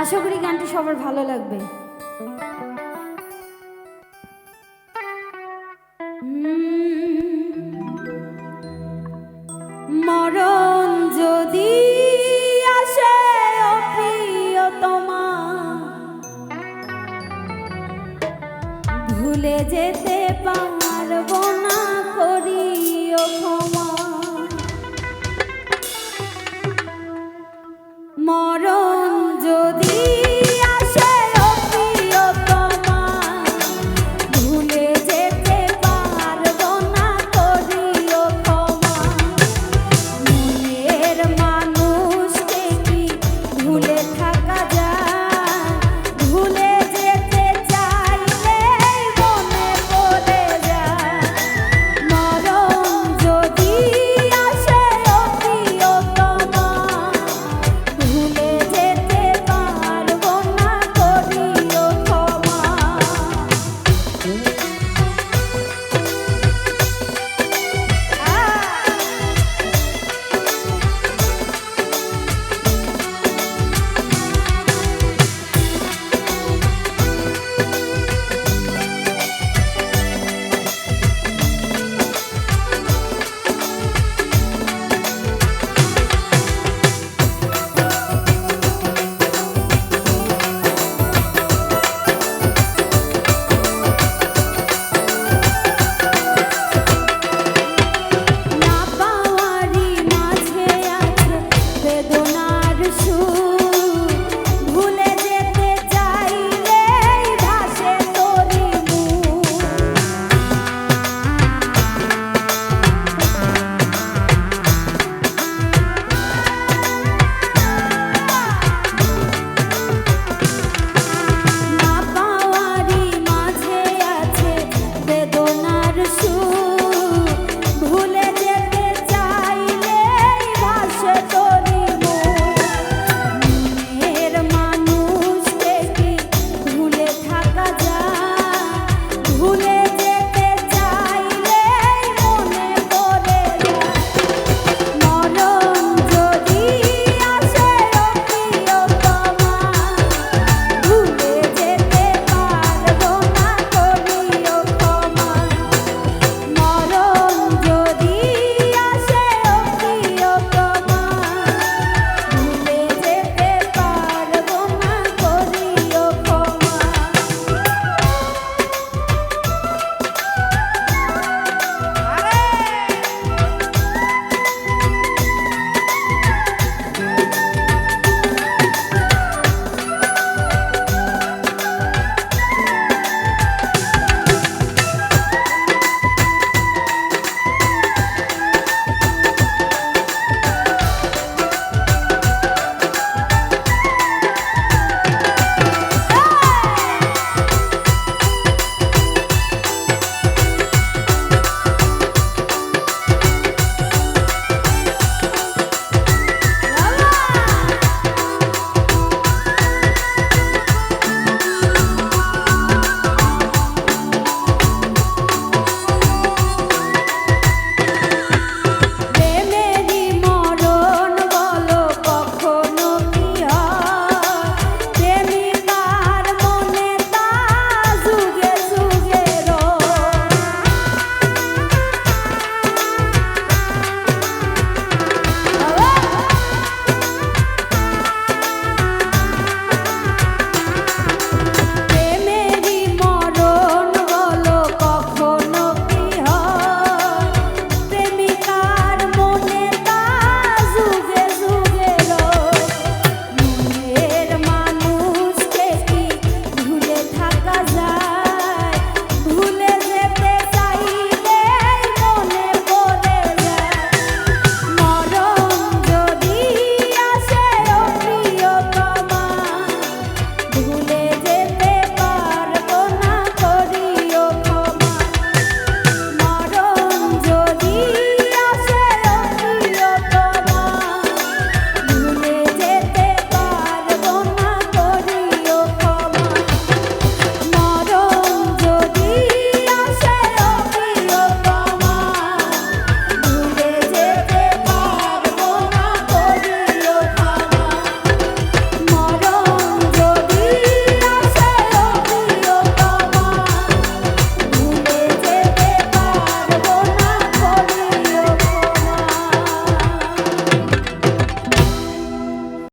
আশা করি গানটি সবার ভালো লাগবে। মরণ যদি আসে প্রিয়তমা ভুলে যেতে পারব না, করিও ক্ষমা।